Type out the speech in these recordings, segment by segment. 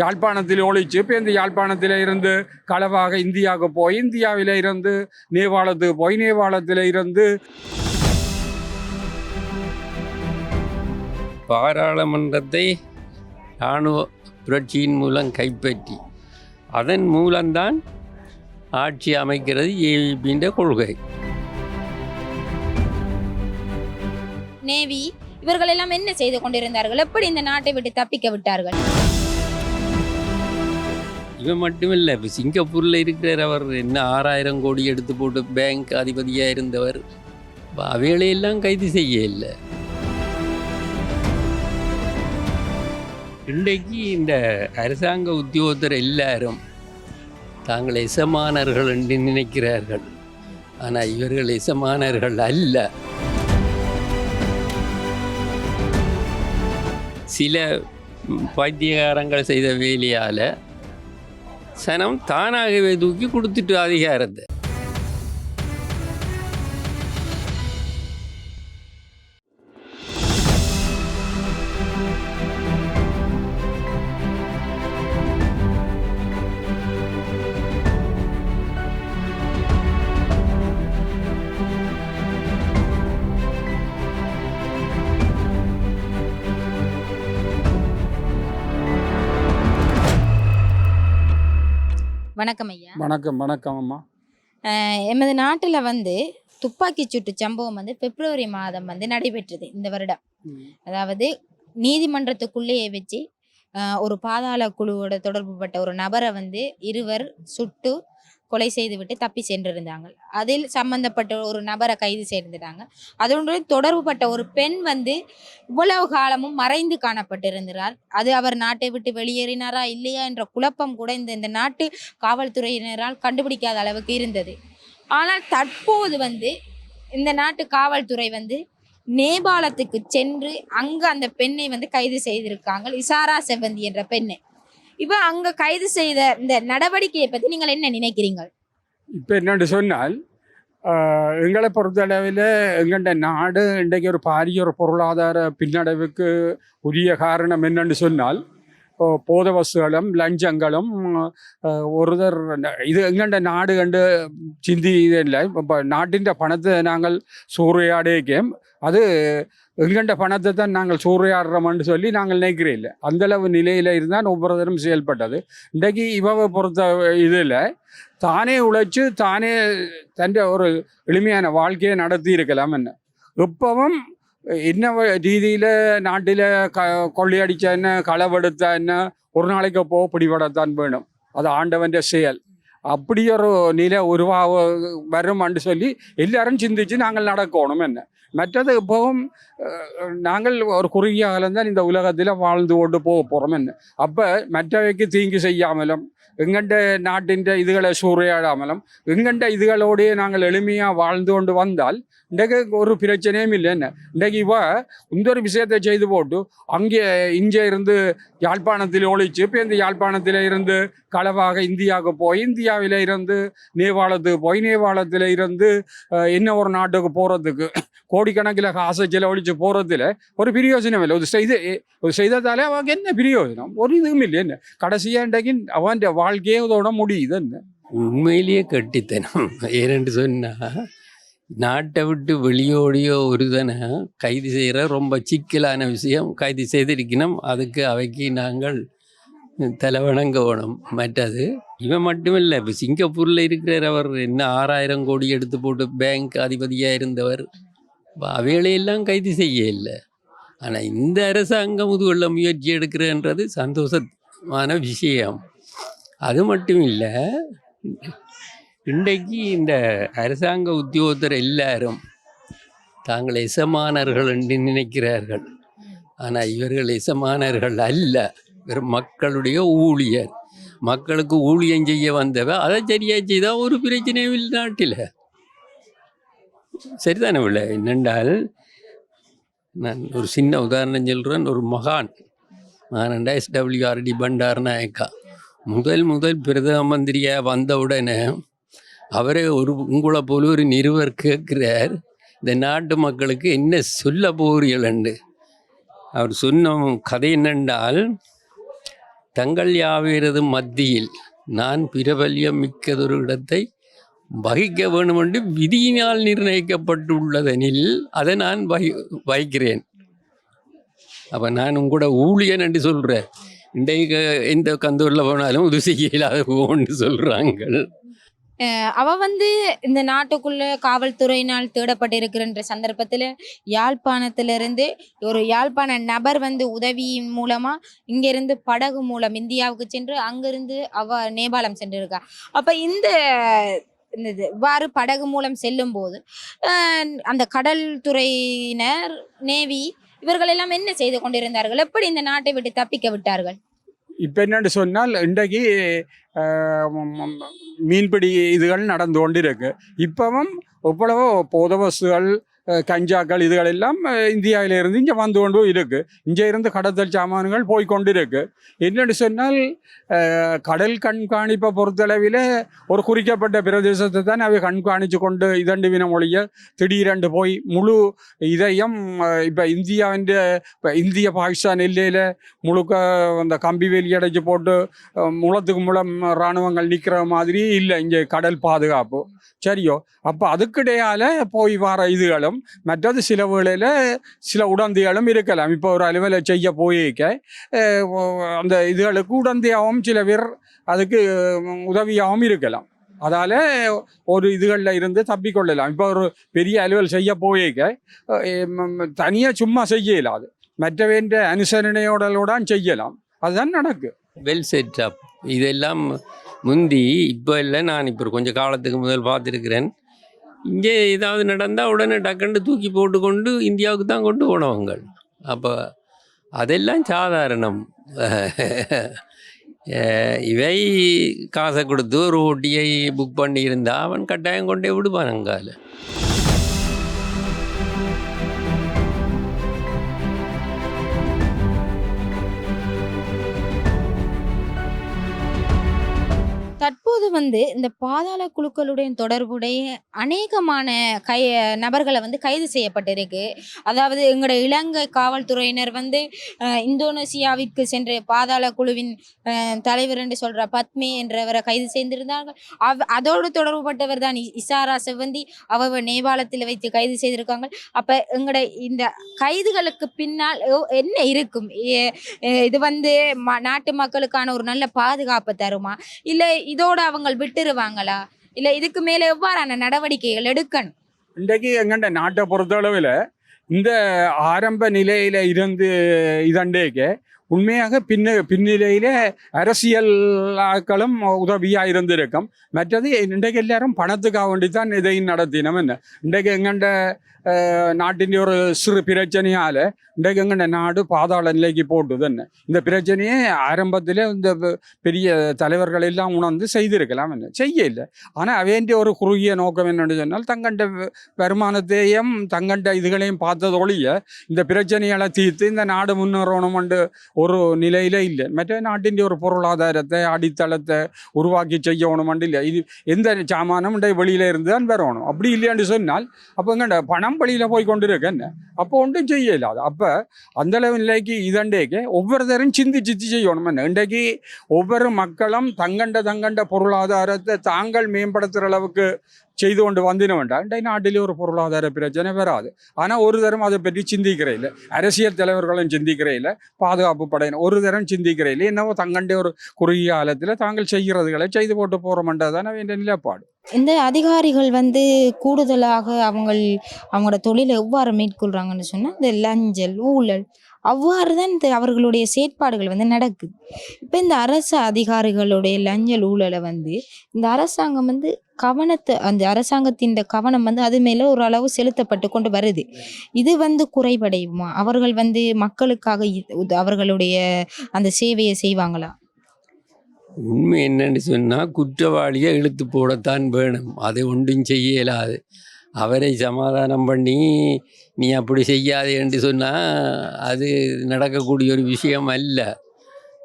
யாழ்ப்பாணத்தில் ஒழிச்சு இப்போ இந்த யாழ்ப்பாணத்தில் இருந்து களவாக இந்தியாவுக்கு போய் இந்தியாவில் இருந்து நேபாளத்துக்கு போய் நேபாளத்தில் இருந்து பாராளுமன்றத்தை இராணுவ புரட்சியின் மூலம் கைப்பற்றி அதன் மூலம்தான் ஆட்சி அமைக்கிறது ஏவிபின்ற கொள்கை. நேவி இவர்கள் எல்லாம் என்ன செய்து கொண்டிருந்தார்கள்? எப்படி இந்த நாட்டை விட்டு தப்பிக்க விட்டார்கள்? இவன் மட்டுமில்லை இப்போ சிங்கப்பூரில் இருக்கிற அவர் என்ன ஆறாயிரம் கோடி எடுத்து போட்டு பேங்க் அதிபதியாக இருந்தவர். அவைகளையெல்லாம் கைது செய்ய இல்லை. இன்றைக்கு இந்த அரசாங்க உத்தியோகத்தர் எல்லாரும் தாங்கள் எசமானர்கள் என்று நினைக்கிறார்கள். ஆனால் இவர்கள் எசமானர்கள் அல்ல. சில வைத்தியகாரங்கள் பைத்தியகாரங்கள் செய்த வேலையால் சனம் தானாகவே தூக்கி கொடுத்துட்டு அதிகாரத்தை. வணக்கம் ஐயா. வணக்கம் வணக்கம் அம்மா. எமது நாட்டுல வந்து துப்பாக்கி சூட்டு சம்பவம் வந்து பிப்ரவரி மாதம் வந்து நடைபெற்றது இந்த வருடம். அதாவது நீதிமன்றத்துக்குள்ளேயே வச்சு ஒரு பாதாள குழுவோட தொடர்புபட்ட ஒரு நபரை வந்து இருவர் சுட்டு கொலை செய்துவிட்டு தப்பி சென்றிருந்தாங்க. அதில் சம்பந்தப்பட்ட ஒரு நபரை கைது செய்திருந்தாங்க. அதோடு தொடர்புபட்ட ஒரு பெண் வந்து இவ்வளவு காலமும் மறைந்து காணப்பட்டிருந்தார். அது அவர் நாட்டை விட்டு வெளியேறினாரா இல்லையா என்ற குழப்பம் கூட இந்த இந்த நாட்டு காவல்துறையினரால் கண்டுபிடிக்காத அளவுக்கு இருந்தது. ஆனால் தற்போது வந்து இந்த நாட்டு காவல்துறை வந்து நேபாளத்துக்கு சென்று அங்கு அந்த பெண்ணை வந்து கைது செய்திருக்காங்க. இசாரா செவந்தி என்ற பெண்ணை. இப்ப அங்க கைது செய்த இந்த நடவடிக்கையை பத்தி நீங்கள் என்ன நினைக்கிறீங்க இப்ப என்னென்னு சொன்னால் எங்களை பொறுத்தளவில் எங்கள்ட நாடு இன்றைக்கு ஒரு பாரிய ஒரு பொருளாதார பின்னடைவுக்கு உரிய காரணம் என்னன்னு சொன்னால் இப்போ போத வசுகளும் லஞ்சங்களும் ஒருதர் இது எங்கள்ட நாடு கண்டு சிந்தி இது இல்லை இப்போ நாட்டின் பணத்தை நாங்கள் சூறையாடிக்கேம் அது எங்கள்ட பணத்தை தான் நாங்கள் சூறையாடுறோம்னு சொல்லி நாங்கள் நினைக்கிறே இல்லை. அந்தளவு நிலையில் இருந்தால் ஒவ்வொருத்தரும் செயல்பட்டது. இன்றைக்கு இவவை பொறுத்த இதில் தானே உழைச்சு தானே தன் ஒரு எளிமையான வாழ்க்கையை நடத்தி இருக்கலாம் என்ன. எப்பவும் என்ன ரீதியில் நாட்டில் க கொள்ளையடிச்ச என்ன களவெடுத்த என்ன ஒரு நாளைக்கு போ பிடிபடத்தான் வேணும். அது ஆண்டவன் செயல். அப்படி ஒரு நிலை உருவாக வரும் சொல்லி எல்லாரும் சிந்திச்சு நாங்கள் நடக்கணும் என்ன. மற்றது இப்போவும் நாங்கள் ஒரு குறுகிய காலம்தான் இந்த உலகத்தில் வாழ்ந்து கொண்டு போக போகிறோம் என்ன அப்போ மற்றவைக்கு தீங்கு செய்யாமலும் எங்கண்ட நாட்டின் இதுகளை சூறையாடாமலும் எங்கண்ட இதுகளோடயே நாங்கள் எளிமையாக வாழ்ந்து கொண்டு வந்தால் இன்றைக்கு ஒரு பிரச்சனையும் இல்லை. என்ன? இன்றைக்கு இவ இந்த ஒரு விஷயத்தை செய்து போட்டு அங்கே இங்கே இருந்து யாழ்ப்பாணத்தில் ஒழிச்சு இப்போ இந்த யாழ்ப்பாணத்தில் இருந்து களவாக இந்தியாவுக்கு போய் இந்தியாவில் இருந்து நேபாளத்துக்கு போய் நேபாளத்தில் இருந்து என்ன ஒரு நாட்டுக்கு போகிறதுக்கு கோடிக்கணக்கில் காசை செலவழித்து போகிறதுல ஒரு பிரயோஜனம் இல்லை. ஒரு செய்த ஒரு செய்ததாலே அவங்க என்ன பிரயோஜனம்? ஒரு இதுவும் இல்லை. என்ன? கடைசியாக இன்றைக்கு அவன் வாழ்க்கையே இதோட முடியுது உண்மையிலேயே கட்டித்தனம். ஏனென்று சொன்னால் நாட்டை விட்டு வெளியோடியோ ஒருதனை கைது செய்கிற ரொம்ப சிக்கலான விஷயம். கைது செய்திருக்கணும். அதுக்கு அவைக்கு நாங்கள் தலைவணங்க வேணும். மற்றது இவன் மட்டுமில்லை இப்போ சிங்கப்பூரில் இருக்கிற அவர் என்ன ஆறாயிரம் கோடி எடுத்து போட்டு பேங்க் அதிபதியாக இருந்தவர். அவைகளையெல்லாம் கைது செய்ய இல்லை. ஆனால் இந்த அரசாங்கம் முதுகொள்ள முயற்சி எடுக்கிறன்றது சந்தோஷமான விஷயம். அது மட்டும் இல்லை இன்றைக்கு இந்த அரசாங்க உத்தியோகத்தர் எல்லாரும் தாங்கள் எசமானர்கள் என்று நினைக்கிறார்கள். ஆனால் இவர்கள் எசமானர்கள் அல்ல. இவர் மக்களுடைய ஊழியர். மக்களுக்கு ஊழியம் செய்ய வந்தவ அதை சரியாக செய்தால் ஒரு பிரச்சனையும் இல்லை நாட்டில். சரிதானே இல்லை என்னென்றால் நான் ஒரு சின்ன உதாரணம் சொல்கிறேன் ஒரு மகான் மகானண்டா எஸ்டபிள்யூஆர்டி பண்டார் நாயக்கா முதல் முதல் பிரதம மந்திரியாக வந்தவுடனே அவரே ஒரு உங்களை போல ஒரு நிருவர் கேட்கிறார் இந்த நாட்டு மக்களுக்கு என்ன சொல்ல போகிறீர்கள்ண்டு அவர் சொன்ன கதை என்னென்றால் தங்கள் யாவரது மத்தியில் நான் பிரபல்யம் மிக்கதொரு இடத்தை வகிக்க வேண்டுமென்று விதியினால் நிர்ணயிக்கப்பட்டுள்ளதெனில் அதை நான் வகி வகிக்கிறேன். அப்போ நான் உங்களோட ஊழியன் என்று சொல்கிறேன் இன்றைக்கு எந்த கந்தூரில் போனாலும் உதவி இல்லாத போன்னு சொல்கிறாங்க அவ வந்து இந்த நாட்டுக்குள்ள காவல்துறையினால் தேடப்பட்டிருக்கின்ற சந்தர்ப்பத்தில் யாழ்ப்பாணத்திலிருந்து ஒரு யாழ்ப்பாண நபர் வந்து உதவியின் மூலமா இங்கிருந்து படகு மூலம் இந்தியாவுக்கு சென்று அங்கிருந்து அவ நேபாளம் சென்றிருக்கா. அப்ப இந்த இந்த இது இவ்வாறு படகு மூலம் செல்லும் போது அந்த கடல் துறையினர் நேவி இவர்கள் எல்லாம் என்ன செய்து கொண்டிருந்தார்கள்? எப்படி இந்த நாட்டை விட்டு தப்பிக்க விட்டார்கள்? இப்போ என்னன்னு சொன்னால் இன்றைக்கு மீன்பிடி இதுகள் நடந்து கொண்டிருக்கு. இப்பவும் எவ்வளவோ போத கஞ்சாக்கள் இதுகளெல்லாம் இந்தியாவிலிருந்து இங்கே வந்து கொண்டு இருக்குது இங்கே இருந்து கடத்தல் சாமான்கள் போய் கொண்டிருக்கு. என்னென்னு சொன்னால் கடல் கண்காணிப்பை பொறுத்தளவில் ஒரு குறிக்கப்பட்ட பிரதேசத்தை தான் அவை கண்காணித்து கொண்டு இதண்டு வினம் ஒழிய திடீரென்று போய் முழு இதையும் இப்போ இந்தியாவின் இப்போ இந்திய பாகிஸ்தான் எல்லையில் முழுக்க அந்த கம்பி வேலி அடைச்சு போட்டு முளத்துக்கு முளம் இராணுவங்கள் நிற்கிற மாதிரி இல்லை. இங்கே கடல் பாதுகாப்பு. சரியோ? அப்போ அதுக்கிடையால் போய் வர இதுகளும் மற்றது சில வேளையில் சில உடந்தைகளும் இருக்கலாம். இப்போ ஒரு அலுவலை செய்ய போயிருக்க அந்த இதுகளுக்கு உடந்தையாகவும் சில பேர் அதுக்கு உதவியாகவும் இருக்கலாம். அதால் ஒரு இதுகளில் இருந்து தப்பிக்கொள்ளலாம். இப்போ ஒரு பெரிய அலுவல் செய்ய போயிருக்க தனியாக சும்மா செய்ய இயலாது மற்றவேண்ட அனுசரணையோடலோடான் செய்யலாம். அதுதான் நடக்கு. வெல் செட் அப் இதெல்லாம் முந்தி இப்போ இல்லை நான் இப்போ கொஞ்சம் காலத்துக்கு முதல் பார்த்துருக்கிறேன். இங்கே ஏதாவது நடந்தால் உடனே டக்குன்னு தூக்கி போட்டுக்கொண்டு இந்தியாவுக்கு தான் கொண்டு போனவங்க. அப்போ அதெல்லாம் சாதாரணம். இவை காசை கொடுத்து ஒரு ஓட்டியை புக் பண்ணியிருந்தா அவன் கட்டாயம் கொண்டே விடுவான் அங்கால. தற்போது வந்து இந்த பாதாள குழுக்களுடைய தொடர்புடைய அநேகமான கை நபர்களை வந்து கைது செய்யப்பட்டிருக்கு. அதாவது எங்களோட இலங்கை காவல்துறையினர் வந்து இந்தோனேசியாவிற்கு சென்ற பாதாள குழுவின் தலைவர் என்று சொல்ற பத்மி என்றவரை கைது செய்திருந்தார்கள். அவ் அதோடு தொடர்புபட்டவர் தான் இசாரா செவ்வந்தி. அவ நேபாளத்தில் வைத்து கைது செய்திருக்காங்க. அப்ப எங்களோட இந்த கைதுகளுக்கு பின்னால் என்ன இருக்கும்? இது வந்து ம- நாட்டு மக்களுக்கான ஒரு நல்ல பாதுகாப்பு தருமா? இல்லை இதோட அவங்க விட்டுருவாங்களா? இல்ல இதுக்கு மேல எவ்வாறான நடவடிக்கைகள் எடுக்கணும்? இன்றைக்கு எங்கண்ட நாட்டை பொறுத்தளவில் இந்த ஆரம்ப நிலையில இருந்து இதண்டேக்கு உண்மையாக பின்ன பின்னிலையில அரசியலாக்களும் உதவியாக இருந்திருக்கும். மற்றது இன்றைக்கு எல்லாரும் பணத்துக்காக வேண்டி தான் இதையும் நடத்தினோம். என்ன? இன்றைக்கு எங்கண்ட நாட்டின் ஒரு சிறு பிரச்சனையால் இன்றைக்கு எங்கள் நாடு பாதாள நிலைக்கு போட்டு தானே இந்த பிரச்சனையை ஆரம்பத்தில் இந்த பெரிய தலைவர்கள் எல்லாம் உணர்ந்து செய்திருக்கலாம் என்ன செய்ய இல்லை ஆனால் அவேண்டிய ஒரு குறுகிய நோக்கம் என்னென்னு சொன்னால் தங்கண்ட வருமானத்தையும் தங்கண்ட இதுகளையும் பார்த்ததொழிய இந்த பிரச்சனைகளை தீர்த்து இந்த நாடு முன்னேறணும்னு ஒரு நிலையில் இல்லை மற்ற நாட்டின் ஒரு பொருளாதாரத்தை அடித்தளத்தை உருவாக்கி செய்யணும்னு இல்லை இது எந்த சாமானும் வெளியில இருந்து தான் வரணும் அப்படி இல்லையான்னு சொன்னால் அப்போ பணம் வழியில் போய் கொண்டு என்ன அப்போ ஒன்றும் செய்யல அது அப்போ அந்த அளவு இதண்டேக்கு ஒவ்வொருத்தரும் சிந்தி சித்தி செய்யணும் என்ன இன்றைக்கு ஒவ்வொரு மக்களும் தங்கண்ட தங்கண்ட பொருளாதாரத்தை தாங்கள் மேம்படுத்துகிற அளவுக்கு செய்து கொண்டு வந்தின வேண்டாம் இன்றைய நாட்டிலே ஒரு பொருளாதார பிரச்சனை வராது ஆனால் ஒரு தரம் அதை பற்றி சிந்திக்கிறே இல்லை அரசியல் தலைவர்களும் சிந்திக்கிறே இல்லை பாதுகாப்பு படையினர் ஒரு தரம் சிந்திக்கிறே இல்லை என்னவோ தங்கண்ட ஒரு குறுகிய காலத்தில் தாங்கள் செய்கிறதுகளை செய்து போட்டு போகிறோம்ன்றது தானே வேண்டிய நிலைப்பாடு இந்த அதிகாரிகள் வந்து கூடுதலாக அவங்க அவங்களோட தொழிலை எவ்வாறு மேற்கொள்கிறாங்கன்னு சொன்னால் இந்த லஞ்சல் ஊழல் அவ்வாறு தான் இந்த அவர்களுடைய செயற்பாடுகள் வந்து நடக்குது இப்போ இந்த அரசு அதிகாரிகளுடைய லஞ்சல் ஊழலை வந்து இந்த அரசாங்கம் வந்து கவனத்தை அந்த அரசாங்கத்தின் இந்த கவனம் வந்து அது மேலே ஒரு அளவு செலுத்தப்பட்டு கொண்டு வருது. இது வந்து குறைவடையுமா? அவர்கள் வந்து மக்களுக்காக அவர்களுடைய அந்த சேவையை செய்வாங்களா? உண்மை என்னன்னு சொன்னால் குற்றவாளியை இழுத்து போடத்தான் வேணும். அதை ஒன்றும் செய்ய இயலாது அவரை சமாதானம் பண்ணி நீ அப்படி செய்யாதே என்று சொன்னால் அது நடக்கக்கூடிய ஒரு விஷயம் அல்ல.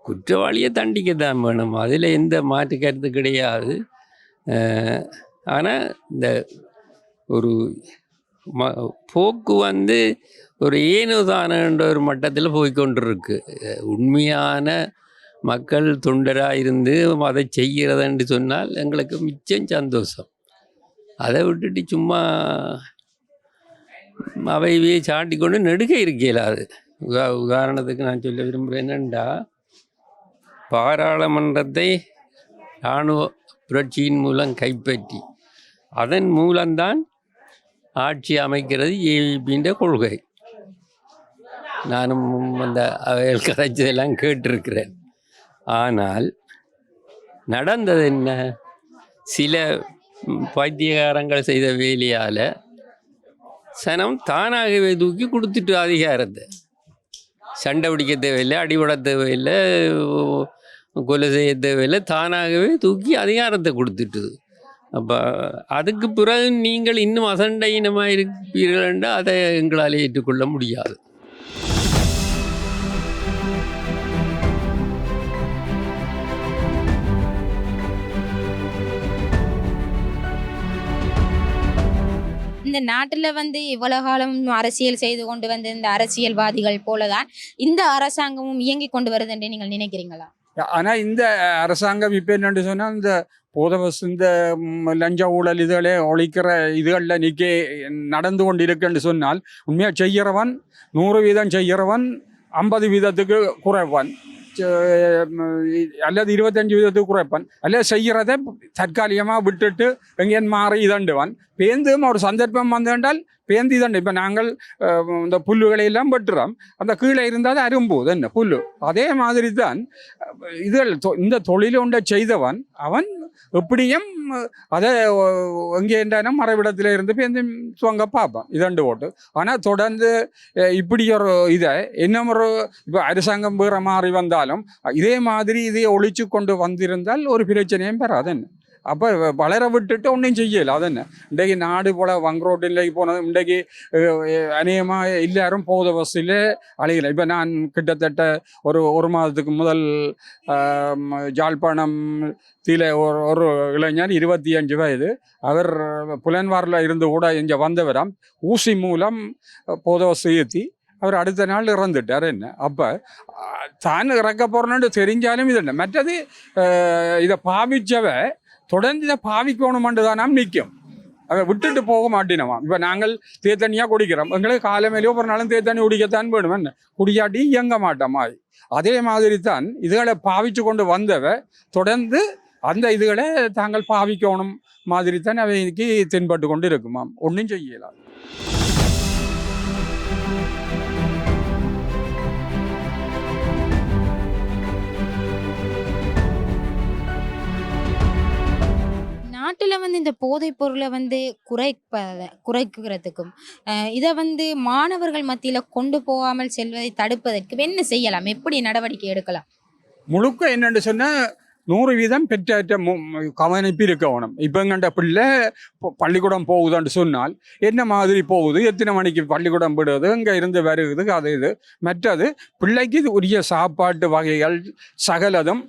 குற்றவாளியை தண்டிக்க தான் வேணும். அதில் எந்த மாற்று கருத்து கிடையாது. ஆனால் இந்த ஒரு ம போக்கு வந்து ஒரு ஏனோதானன்ற ஒரு மட்டத்தில் போய்க்கொண்டிருக்கு. உண்மையான மக்கள் தொண்டராக இருந்து அதை செய்கிறதுன்னு சொன்னால் எங்களுக்கு மிச்சம் சந்தோஷம். அதை விட்டுட்டு சும்மா அவையே சாட்டி கொண்டு நெடுக இருக்கலாது உதா உதாரணத்துக்கு நான் சொல்ல விரும்புகிறேன் என்னென்னா பாராளுமன்றத்தை இராணுவ புரட்சியின் மூலம் கைப்பற்றி. அதன் மூலம்தான் ஆட்சி அமைக்கிறது ஏவிபின்ற கொள்கை. நானும் அந்த அவையல் கதைச்சதெல்லாம் கேட்டிருக்கிறேன். ஆனால் நடந்தது என்ன? சில பைத்தியகாரங்கள் செய்த வேலையால் சனம் தானாகவே தூக்கி கொடுத்துட்டு அதிகாரத்தை. சண்டை பிடிக்க தேவையில்லை அடிபட தேவையில்லை கொலை செய்ய தேவையில்லை தானாகவே தூக்கி அதிகாரத்தை கொடுத்துட்டுது. அப்போ அதுக்கு பிறகு நீங்கள் இன்னும் அசண்டை இனமாக இருப்பீர்கள் என்றால் அதை எங்களால் ஏற்றுக்கொள்ள முடியாது. இந்த நாட்டில் வந்து இவ்வளவு காலம் அரசியல் செய்து கொண்டு வந்த இந்த அரசியல்வாதிகள் போலதான் இந்த அரசாங்கமும் இயங்கி கொண்டு வருது என்று நீங்கள் நினைக்கிறீங்களா? ஆனால் இந்த அரசாங்கம் இப்போ என்னன்னு சொன்னால் இந்த போதவஸ் இந்த லஞ்ச ஊழல் இதுகளே ஒழிக்கிற இதுகளில் நிக்க நடந்து கொண்டு இருக்குன்னு சொன்னால் உண்மையாக செய்கிறவன் நூறு வீதம் செய்கிறவன் ஐம்பது வீதத்துக்கு குறைப்பான் அல்லது இருபத்தஞ்சு வீதத்துக்கு குறைப்பான் அல்லது செய்கிறதை தற்காலிகமாக விட்டுட்டு எங்கேயும் மாறி இதண்டுவான் பேந்தும் ஒரு சந்தர்ப்பம் வந்துவிட்டால் பேந்து இதண்டு இப்போ நாங்கள் இந்த புல்லுகளை எல்லாம் வெட்டுறோம் அந்த கீழே இருந்தால் அரும்பு என்ன புல்லு அதே மாதிரி தான் இதில் இந்த தொழில் ஒன்றை செய்தவன் அவன் எப்படியும் அதை எங்கே இருந்தாலும் மறைவிடத்தில் இருந்து பேந்து துவங்க பார்ப்பான் இதண்டு போட்டு ஆனால் தொடர்ந்து இப்படி ஒரு இதை இன்னும் ஒரு இப்போ அரசாங்கம் வேற மாறி வந்தாலும் இதே மாதிரி இதை ஒழிச்சு கொண்டு வந்திருந்தால் ஒரு பிரச்சனையும் பெறாது என்ன? அப்போ வளர விட்டுட்டு ஒன்றும் செய்யல. அதென்ன இன்றைக்கு நாடு போல வங்கரோட்டில் போனது. இன்றைக்கு அநேகமாக எல்லாரும் போத பஸ்ஸில் அழைக்கல இப்போ நான் கிட்டத்தட்ட ஒரு ஒரு மாதத்துக்கு முதல் ஜாழ்ப்பாணம் தீல ஒரு ஒரு இளைஞர் இருபத்தி அஞ்சு வயது அவர் புலன்வாரில் இருந்து கூட இங்கே வந்தவராம் ஊசி மூலம் போத பஸ் அவர் அடுத்த நாள் இறந்துட்டார் என்ன அப்போ தான் இறக்க போகிறோன்னு தெரிஞ்சாலும் இது என்ன மற்றது இதை பாவிச்சவ தொடர்ந்து இதை பாவிக்கணுமென்று தான் நாம் நிற்கும். அவன் விட்டுட்டு போக மாட்டினவாம் இப்போ நாங்கள் தேத்தண்ணியாக குடிக்கிறோம். எங்களுக்கு காலமேலேயோ ஒரு நாளும் தேத்தண்ணி குடிக்கத்தான் வேணும். என்ன? குடியாட்டி இயங்க மாட்டோமா அதே மாதிரி தான் இதுகளை பாவிச்சு கொண்டு வந்தவ தொடர்ந்து அந்த இதுகளை தாங்கள் பாவிக்கணும். மாதிரி தான் அவைக்கு தென்பட்டு கொண்டு இருக்குமாம். ஒன்றும் செய்யலாம் நாட்டில் வந்து இந்த போதைப் பொருளை வந்து குறைப்ப குறைக்கிறதுக்கும் இதை வந்து மாணவர்கள் மத்தியில் கொண்டு போகாமல் செல்வதை தடுப்பதற்கு என்ன செய்யலாம்? எப்படி நடவடிக்கை எடுக்கலாம்? முழுக்க என்னென்னு சொன்னால் நூறு வீதம் பெற்ற கவனிப்பு இருக்கணும். இப்போ எங்கண்ட பிள்ளை பள்ளிக்கூடம் போகுதுன்னு சொன்னால் என்ன மாதிரி போகுது? எத்தனை மணிக்கு பள்ளிக்கூடம் விடுவது இங்கே இருந்து வருகுது அது இது. மற்றது பிள்ளைக்கு இது உரிய சாப்பாட்டு வகைகள் சகலதும்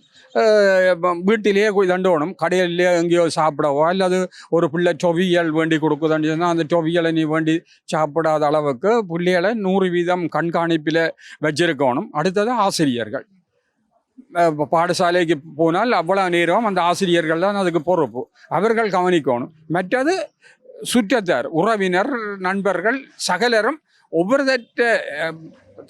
வீட்டிலேயே போய் தண்டோணும் கடையிலேயே எங்கேயோ சாப்பிடவோ அல்லது ஒரு பிள்ளை சொவியல் வேண்டி கொடுக்குதுன்னு சொன்னால் அந்த சொவியலை நீ வேண்டி சாப்பிடாத அளவுக்கு பிள்ளைகளை நூறு வீதம் கண்காணிப்பில் வச்சிருக்கணும் அடுத்தது ஆசிரியர்கள் அஹ் பாடசாலைக்கு போனால் அவ்வளோ நேரம் அந்த ஆசிரியர்கள் தான் அதுக்கு பொறுப்பு அவர்கள் கவனிக்கணும் மற்றது சுற்றத்தார் உறவினர் நண்பர்கள் சகலரும் ஒவ்வொருத்த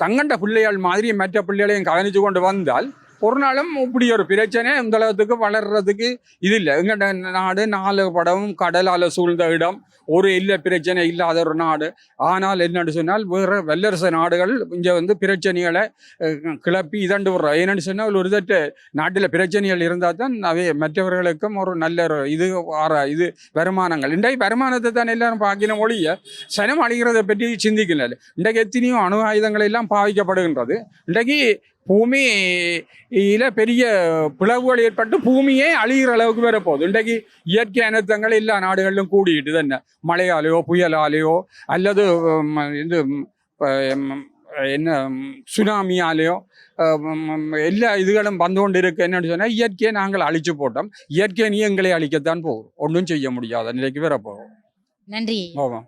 தங்கண்ட பிள்ளைகள் மாதிரி மற்ற பிள்ளைகளையும் கவனித்து கொண்டு வந்தால் ஒரு நாளும் இப்படி ஒரு பிரச்சனை இந்த அளவுக்கு வளர்றதுக்கு இது இல்லை. எங்கள்ட நாடு நாலு படமும் கடலால் சூழ்ந்த இடம். ஒரு இல்லை பிரச்சனை இல்லாத ஒரு நாடு. ஆனால் என்னென்னு சொன்னால் வேறு வல்லரசு நாடுகள் இங்கே வந்து பிரச்சனைகளை கிளப்பி இதண்டு விடுறோம் என்னென்னு சொன்னால் ஒரு தட்டு நாட்டில் பிரச்சனைகள் இருந்தால் தான் அவை மற்றவர்களுக்கும் ஒரு நல்ல ஒரு இது ஆற இது வருமானங்கள். இன்றைக்கு வருமானத்தை தான் எல்லாரும் பார்க்கணும் ஒழிய சனம் அழிகிறதை பற்றி சிந்திக்கல இன்றைக்கு எத்தனையோ அணு ஆயுதங்கள் எல்லாம் பாவிக்கப்படுகின்றது. இன்றைக்கு பூமி இதில் பெரிய பிளவுகள் ஏற்பட்டு பூமியே அழிகிற அளவுக்கு வர போகுது. இன்றைக்கு இயற்கை அனர்த்தங்கள் எல்லா நாடுகளிலும் கூடிட்டு தானே மழையாலேயோ புயலாலேயோ அல்லது இது என்ன சுனாமியாலேயோ எல்லா இதுகளும் வந்து கொண்டு இருக்கு என்னன்னு சொன்னால் இயற்கையை நாங்கள் அழிச்சு போட்டோம். இயற்கையை நீ எங்களை அழிக்கத்தான் போகும் ஒன்றும் செய்ய முடியாத நிலைக்கு வர போகும் நன்றி. ஓவா